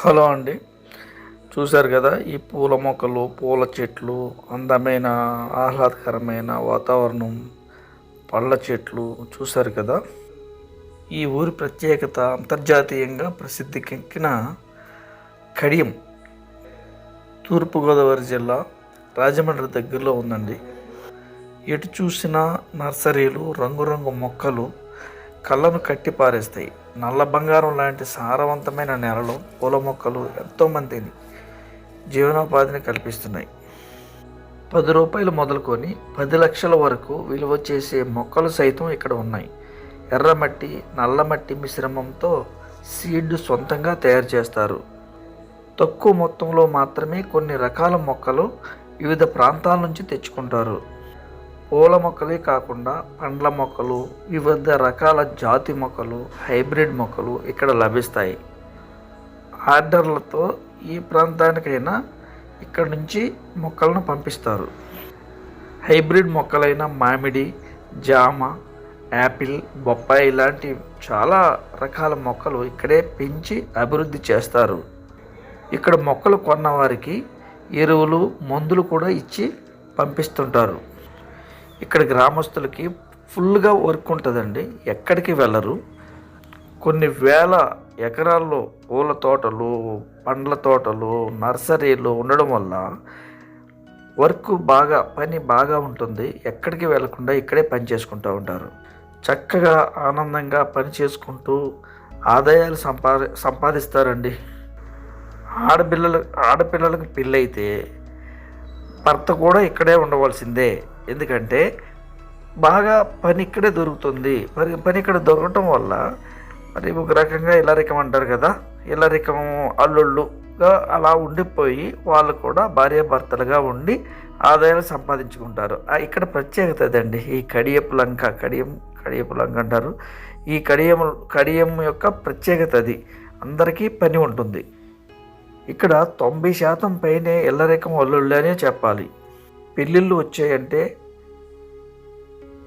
Hello అండి. చూశారు కదా ఈ పూల మొక్కలు పూల చెట్లు అందమైన ఆహ్లాదకరమైన వాతావరణం పళ్ళ చెట్లు చూశారు కదా. ఈ ఊరి ప్రత్యేకత అంతర్జాతీయంగా ప్రసిద్ధికెక్కిన కడియం తూర్పుగోదావరి జిల్లా రాజమండ్రి దగ్గరలో ఉందండి. ఎటు చూసినా నర్సరీలు రంగురంగు మొక్కలు కళ్ళను కట్టి పారేస్తాయి. నల్ల బంగారం లాంటి సారవంతమైన నేలలో పూల మొక్కలు ఎంతోమందిని జీవనోపాధిని కల్పిస్తున్నాయి. పది రూపాయలు మొదలుకొని పది లక్షల వరకు విలువ చేసే మొక్కలు సైతం ఇక్కడ ఉన్నాయి. ఎర్రమట్టి నల్లమట్టి మిశ్రమంతో సీడ్ సొంతంగా తయారు చేస్తారు. తక్కువ మొత్తంలో మాత్రమే కొన్ని రకాల మొక్కలు వివిధ ప్రాంతాల నుంచి తెచ్చుకుంటారు. పూల మొక్కలే కాకుండా పండ్ల మొక్కలు వివిధ రకాల జాతి మొక్కలు హైబ్రిడ్ మొక్కలు ఇక్కడ లభిస్తాయి. ఆర్డర్లతో ఈ ప్రాంతానికైనా ఇక్కడ నుంచి మొక్కలను పంపిస్తారు. హైబ్రిడ్ మొక్కలైన మామిడి జామ యాపిల్ బొప్పాయి లాంటి చాలా రకాల మొక్కలు ఇక్కడే పెంచి అభివృద్ధి చేస్తారు. ఇక్కడ మొక్కలు కొన్న వారికి ఎరువులు మందులు కూడా ఇచ్చి పంపిస్తుంటారు. ఇక్కడ గ్రామస్తులకి ఫుల్గా వర్క్ ఉంటుందండి. ఎక్కడికి వెళ్ళరు. కొన్ని వేల ఎకరాల్లో పూల తోటలు పండ్ల తోటలు నర్సరీలు ఉండడం వల్ల వర్క్ బాగా పని బాగా ఉంటుంది. ఎక్కడికి వెళ్ళకుండా ఇక్కడే పని చేసుకుంటూ ఉంటారు. చక్కగా ఆనందంగా పని చేసుకుంటూ ఆదాయాలు సంపా సంపాదిస్తారండి. ఆడపిల్లలు ఆడపిల్లలకు పెళ్ళైతే భర్త కూడా ఇక్కడే ఉండవలసిందే. ఎందుకంటే బాగా పని ఇక్కడే దొరుకుతుంది. మరి పని ఇక్కడ దొరకటం వల్ల మరి ఒక రకంగా ఇల్లరికం అంటారు కదా ఇల్లరికం అల్లుళ్ళుగా అలా ఉండిపోయి వాళ్ళు కూడా భార్యాభర్తలుగా ఉండి ఆదాయాలు సంపాదించుకుంటారు. ఇక్కడ ప్రత్యేకత అదండి ఈ కడియపు లంక కడియం కడియపు లంక అంటారు. ఈ కడియం కడియం యొక్క ప్రత్యేకత అది. అందరికీ పని ఉంటుంది. ఇక్కడ తొంభై శాతం పైనే ఇల్లరికం అల్లుళ్ళనే చెప్పాలి. పెళ్ళిళ్ళు వచ్చాయంటే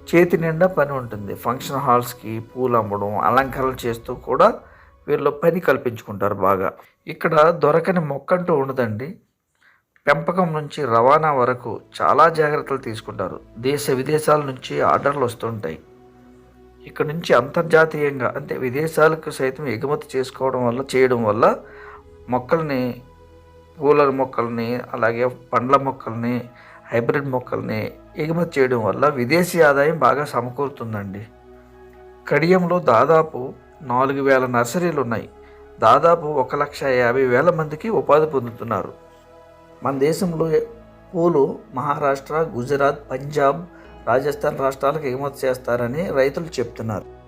చేతి నిండా పని ఉంటుంది. ఫంక్షన్ హాల్స్కి పూలు అమ్మడం అలంకరణ చేస్తూ కూడా వీళ్ళు పని కల్పించుకుంటారు బాగా. ఇక్కడ దొరకని మొక్క అంటూ ఉండదండి. పెంపకం నుంచి రవాణా వరకు చాలా జాగ్రత్తలు తీసుకుంటారు. దేశ విదేశాల నుంచి ఆర్డర్లు వస్తుంటాయి. ఇక్కడ నుంచి అంతర్జాతీయంగా అంటే విదేశాలకు సైతం ఎగుమతి చేసుకోవడం వల్ల చేయడం వల్ల మొక్కల్ని పూల మొక్కల్ని అలాగే పండ్ల మొక్కల్ని హైబ్రిడ్ మొక్కల్ని ఎగుమతి చేయడం వల్ల విదేశీ ఆదాయం బాగా సమకూరుతుందండి. కడియంలో దాదాపు నాలుగు వేల నర్సరీలు ఉన్నాయి. దాదాపు ఒక లక్ష యాభై వేల మందికి ఉపాధి పొందుతున్నారు. మన దేశంలో పూలు మహారాష్ట్ర గుజరాత్ పంజాబ్ రాజస్థాన్ రాష్ట్రాలకు ఎగుమతి చేస్తారని రైతులు చెప్తున్నారు.